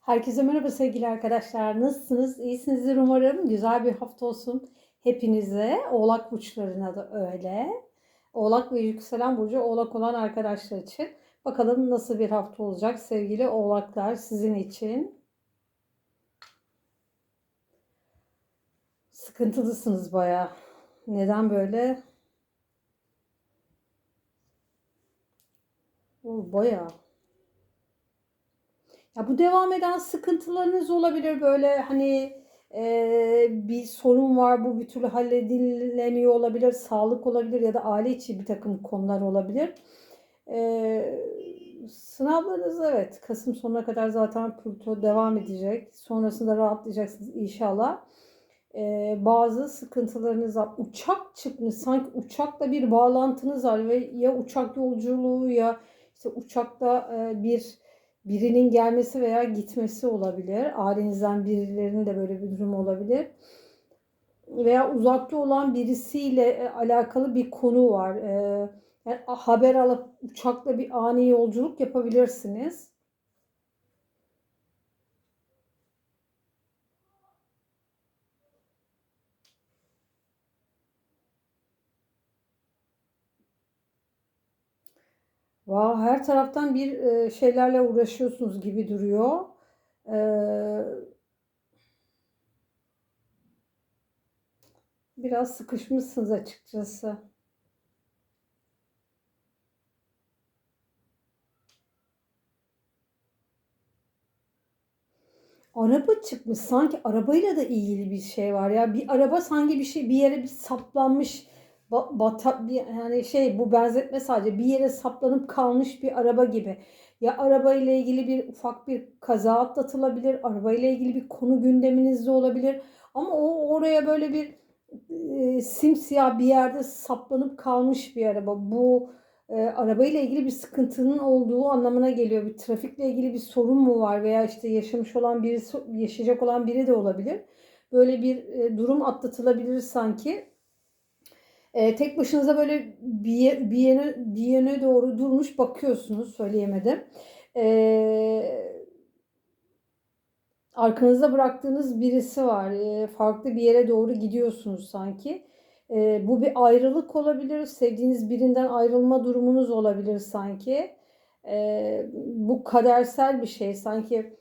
Herkese merhaba sevgili arkadaşlar. Nasılsınız? İyisinizdir umarım. Güzel bir hafta olsun hepinize. Oğlak burçlarına da öyle. Oğlak ve yükselen burcu oğlak olan arkadaşlar için. Bakalım nasıl bir hafta olacak sevgili oğlaklar sizin için. Sıkıntılısınız baya. Neden böyle? Baya. Ya bu devam eden sıkıntılarınız olabilir böyle hani e, bir sorun var bu bir türlü halledilemiyor olabilir sağlık olabilir ya da aile içi bir takım konular olabilir. E, sınavlarınız evet Kasım sonuna kadar zaten Plüto devam edecek. Sonrasında rahatlayacaksınız inşallah. E, bazı sıkıntılarınız var. Uçak çıkmış sanki uçakla bir bağlantınız var ve ya uçak yolculuğu ya işte uçakta e, bir birinin gelmesi veya gitmesi olabilir. Ailenizden birilerinin de böyle bir durum olabilir. Veya uzakta olan birisiyle e, alakalı bir konu var. E, yani haber alıp uçakla bir ani yolculuk yapabilirsiniz. Wow, her taraftan bir e, şeylerle uğraşıyorsunuz gibi duruyor. Ee, biraz sıkışmışsınız açıkçası. Araba çıkmış. Sanki arabayla da ilgili bir şey var ya. Bir araba sanki bir şey bir yere bir saplanmış bata, yani şey bu benzetme sadece bir yere saplanıp kalmış bir araba gibi. Ya araba ile ilgili bir ufak bir kaza atlatılabilir. Araba ile ilgili bir konu gündeminizde olabilir. Ama o oraya böyle bir e, simsiyah bir yerde saplanıp kalmış bir araba. Bu e, araba ile ilgili bir sıkıntının olduğu anlamına geliyor. Bir trafikle ilgili bir sorun mu var veya işte yaşamış olan birisi yaşayacak olan biri de olabilir. Böyle bir e, durum atlatılabilir sanki. E, tek başınıza böyle bir, bir, yere, bir yöne doğru durmuş bakıyorsunuz söyleyemedim. E, arkanızda bıraktığınız birisi var. E, farklı bir yere doğru gidiyorsunuz sanki. E, bu bir ayrılık olabilir. Sevdiğiniz birinden ayrılma durumunuz olabilir sanki. E, bu kadersel bir şey. Sanki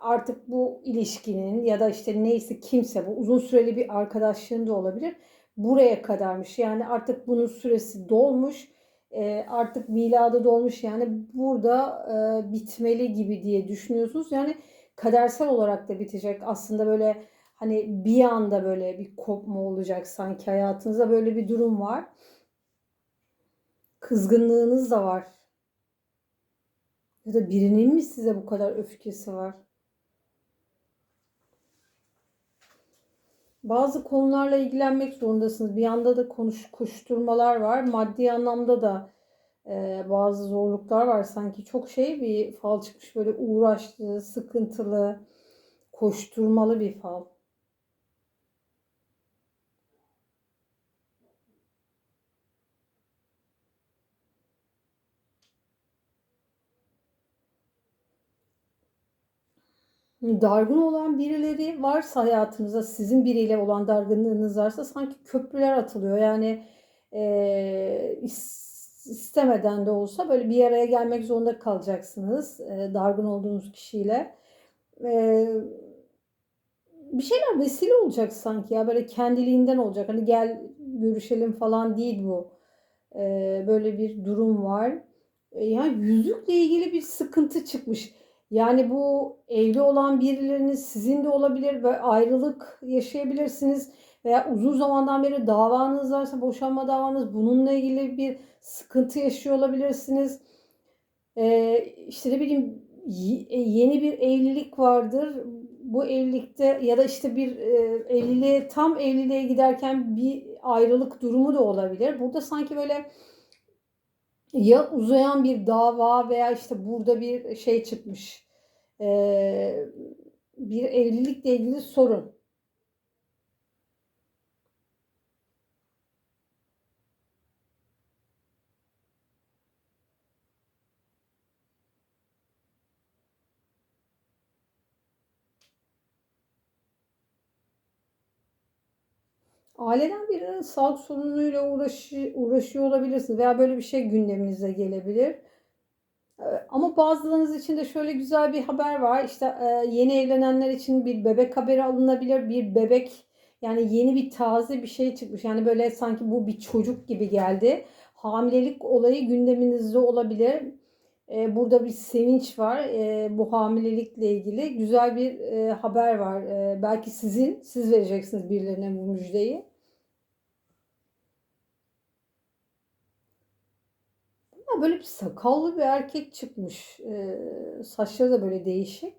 artık bu ilişkinin ya da işte neyse kimse bu uzun süreli bir arkadaşlığın da olabilir buraya kadarmış. Yani artık bunun süresi dolmuş. E, artık miladı dolmuş. Yani burada e, bitmeli gibi diye düşünüyorsunuz. Yani kadersel olarak da bitecek. Aslında böyle hani bir anda böyle bir kopma olacak sanki hayatınızda böyle bir durum var. Kızgınlığınız da var. Ya da birinin mi size bu kadar öfkesi var? Bazı konularla ilgilenmek zorundasınız. Bir yanda da konuş, koşturmalar var. Maddi anlamda da e, bazı zorluklar var. Sanki çok şey bir fal çıkmış böyle uğraşlı, sıkıntılı, koşturmalı bir fal. Dargın olan birileri varsa hayatınızda sizin biriyle olan dargınlığınız varsa sanki köprüler atılıyor. Yani e, istemeden de olsa böyle bir araya gelmek zorunda kalacaksınız e, dargın olduğunuz kişiyle. E, bir şeyler vesile olacak sanki ya böyle kendiliğinden olacak. Hani gel görüşelim falan değil bu. E, böyle bir durum var. E, yani yüzükle ilgili bir sıkıntı çıkmış yani bu evli olan birileriniz sizin de olabilir ve ayrılık yaşayabilirsiniz veya uzun zamandan beri davanız varsa boşanma davanız bununla ilgili bir sıkıntı yaşıyor olabilirsiniz. Ee, işte ne bileyim e, yeni bir evlilik vardır. Bu evlilikte ya da işte bir e, evliliğe tam evliliğe giderken bir ayrılık durumu da olabilir. Burada sanki böyle ya uzayan bir dava veya işte burada bir şey çıkmış. Ee, bir evlilikle ilgili sorun. Aileden birinin sağlık sorunuyla uğraşı, uğraşıyor olabilirsiniz veya böyle bir şey gündeminize gelebilir. Ee, ama bazılarınız için de şöyle güzel bir haber var. İşte e, yeni evlenenler için bir bebek haberi alınabilir. Bir bebek yani yeni bir taze bir şey çıkmış. Yani böyle sanki bu bir çocuk gibi geldi. Hamilelik olayı gündeminizde olabilir. Ee, burada bir sevinç var. Ee, bu hamilelikle ilgili güzel bir e, haber var. Belki sizin, siz vereceksiniz birilerine bu müjdeyi. Böyle bir sakallı bir erkek çıkmış. Ee, saçları da böyle değişik.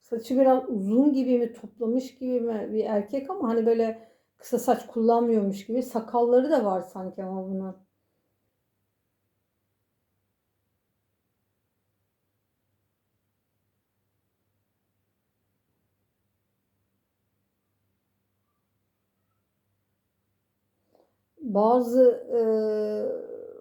Saçı biraz uzun gibi mi toplamış gibi mi bir erkek ama hani böyle kısa saç kullanmıyormuş gibi. Sakalları da var sanki ama bunun. Bazı e,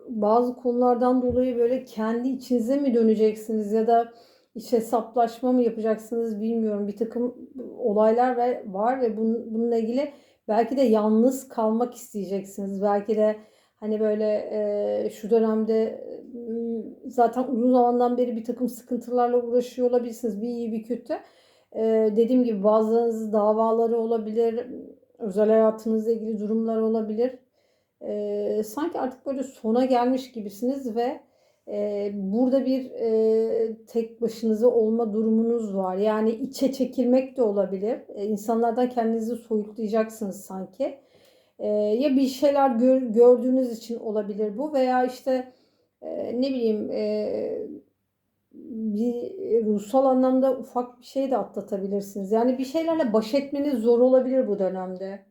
bazı konulardan dolayı böyle kendi içinize mi döneceksiniz ya da iç hesaplaşma mı yapacaksınız bilmiyorum. Bir takım olaylar ve var ve bunun, bununla ilgili belki de yalnız kalmak isteyeceksiniz. Belki de hani böyle e, şu dönemde zaten uzun zamandan beri bir takım sıkıntılarla uğraşıyor olabilirsiniz. Bir iyi bir kötü. E, dediğim gibi bazılarınız davaları olabilir. Özel hayatınızla ilgili durumlar olabilir e, sanki artık böyle sona gelmiş gibisiniz ve e, burada bir e, tek başınıza olma durumunuz var. Yani içe çekilmek de olabilir. E, insanlardan kendinizi soyutlayacaksınız sanki. E, ya bir şeyler gör, gördüğünüz için olabilir bu veya işte e, ne bileyim e, bir ruhsal anlamda ufak bir şey de atlatabilirsiniz. Yani bir şeylerle baş etmeniz zor olabilir bu dönemde.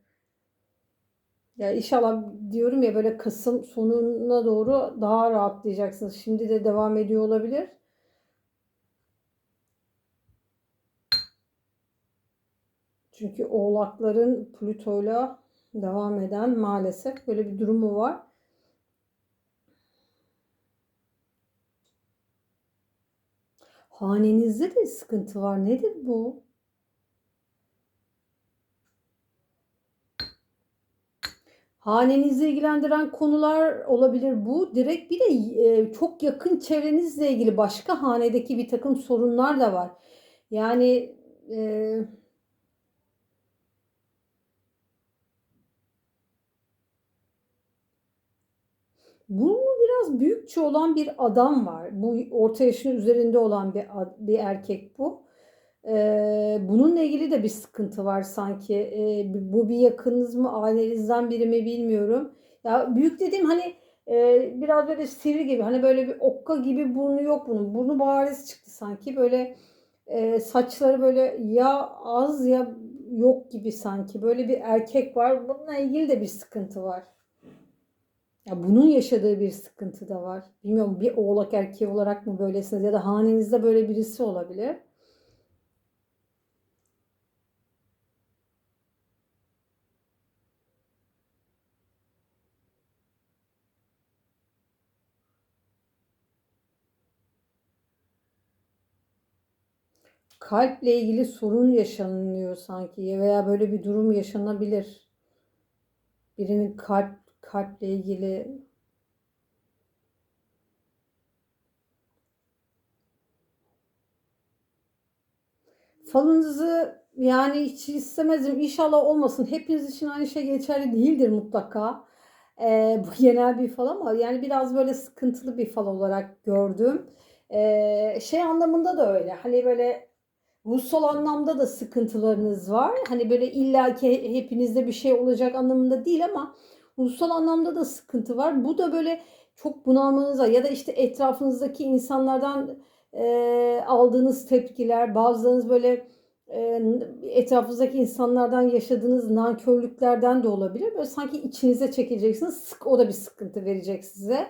Ya inşallah diyorum ya böyle Kasım sonuna doğru daha rahatlayacaksınız. Şimdi de devam ediyor olabilir. Çünkü oğlakların Plüto'yla devam eden maalesef böyle bir durumu var. Hanenizde de sıkıntı var. Nedir bu? Hanenizi ilgilendiren konular olabilir bu. Direkt bir de e, çok yakın çevrenizle ilgili başka hanedeki bir takım sorunlar da var. Yani e, bu biraz büyükçe olan bir adam var. Bu orta yaşın üzerinde olan bir, bir erkek bu. Ee, bununla ilgili de bir sıkıntı var sanki. Bu bir yakınınız mı, ailenizden biri mi bilmiyorum. Ya büyük dediğim hani biraz böyle sivri gibi. Hani böyle bir okka gibi burnu yok bunun. Burnu bariz çıktı sanki. Böyle saçları böyle ya az ya yok gibi sanki. Böyle bir erkek var. Bununla ilgili de bir sıkıntı var. Ya bunun yaşadığı bir sıkıntı da var. Bilmiyorum bir oğlak erkeği olarak mı böylesiniz ya da hanenizde böyle birisi olabilir. Kalple ilgili sorun yaşanıyor sanki veya böyle bir durum yaşanabilir. Birinin kalp kalple ilgili falınızı yani hiç istemezdim. İnşallah olmasın. Hepiniz için aynı şey geçerli değildir mutlaka. Ee, bu genel bir fal ama yani biraz böyle sıkıntılı bir fal olarak gördüm. Ee, şey anlamında da öyle. Hani böyle ruhsal anlamda da sıkıntılarınız var. Hani böyle illaki hepinizde bir şey olacak anlamında değil ama ruhsal anlamda da sıkıntı var. Bu da böyle çok bunalmanıza ya da işte etrafınızdaki insanlardan e, aldığınız tepkiler, bazılarınız böyle e, etrafınızdaki insanlardan yaşadığınız nankörlüklerden de olabilir. Böyle sanki içinize çekileceksiniz. Sık o da bir sıkıntı verecek size.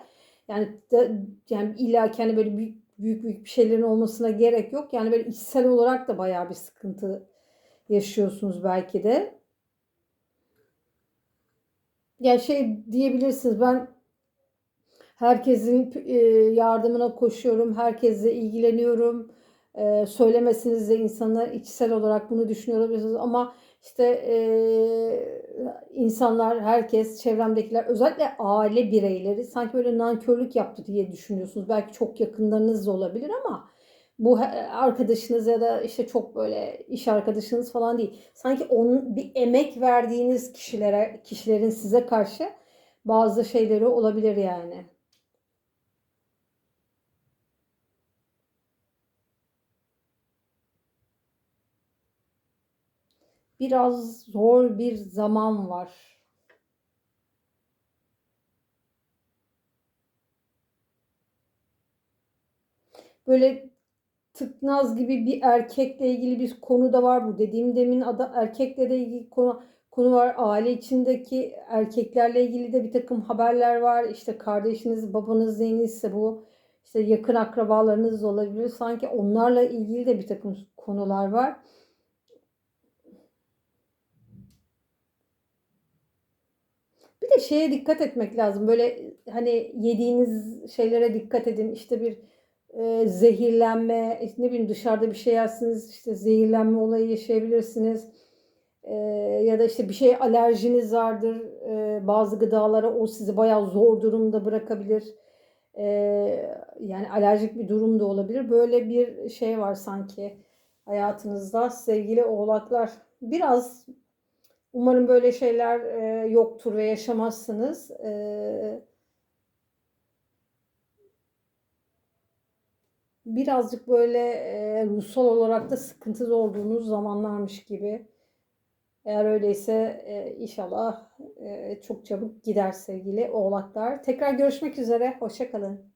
Yani de, yani illa kendi hani böyle büyük büyük büyük bir şeylerin olmasına gerek yok. Yani böyle içsel olarak da bayağı bir sıkıntı yaşıyorsunuz belki de. Yani şey diyebilirsiniz ben herkesin e, yardımına koşuyorum, herkesle ilgileniyorum. e, söylemesiniz de insanlar içsel olarak bunu düşünüyor olabilirsiniz ama işte e, insanlar, herkes, çevremdekiler, özellikle aile bireyleri sanki böyle nankörlük yaptı diye düşünüyorsunuz. Belki çok yakınlarınız da olabilir ama bu arkadaşınız ya da işte çok böyle iş arkadaşınız falan değil. Sanki onun bir emek verdiğiniz kişilere, kişilerin size karşı bazı şeyleri olabilir yani. Biraz zor bir zaman var. Böyle tıknaz gibi bir erkekle ilgili bir konu da var bu. Dediğim demin ada, erkekle de ilgili konu, konu var. Aile içindeki erkeklerle ilgili de bir takım haberler var. İşte kardeşiniz, babanız neyinizse bu. işte yakın akrabalarınız olabilir. Sanki onlarla ilgili de bir takım konular var. Bir de şeye dikkat etmek lazım. Böyle hani yediğiniz şeylere dikkat edin. İşte bir e, zehirlenme, ne bileyim dışarıda bir şey yersiniz, işte zehirlenme olayı yaşayabilirsiniz. E, ya da işte bir şey alerjiniz vardır. E, bazı gıdalara o sizi bayağı zor durumda bırakabilir. E, yani alerjik bir durum da olabilir. Böyle bir şey var sanki hayatınızda sevgili oğlaklar. Biraz umarım böyle şeyler e, yoktur ve yaşamazsınız. E, birazcık böyle e, ruhsal olarak da sıkıntılı olduğunuz zamanlarmış gibi. Eğer öyleyse e, inşallah e, çok çabuk gider sevgili oğlaklar. Tekrar görüşmek üzere. Hoşçakalın.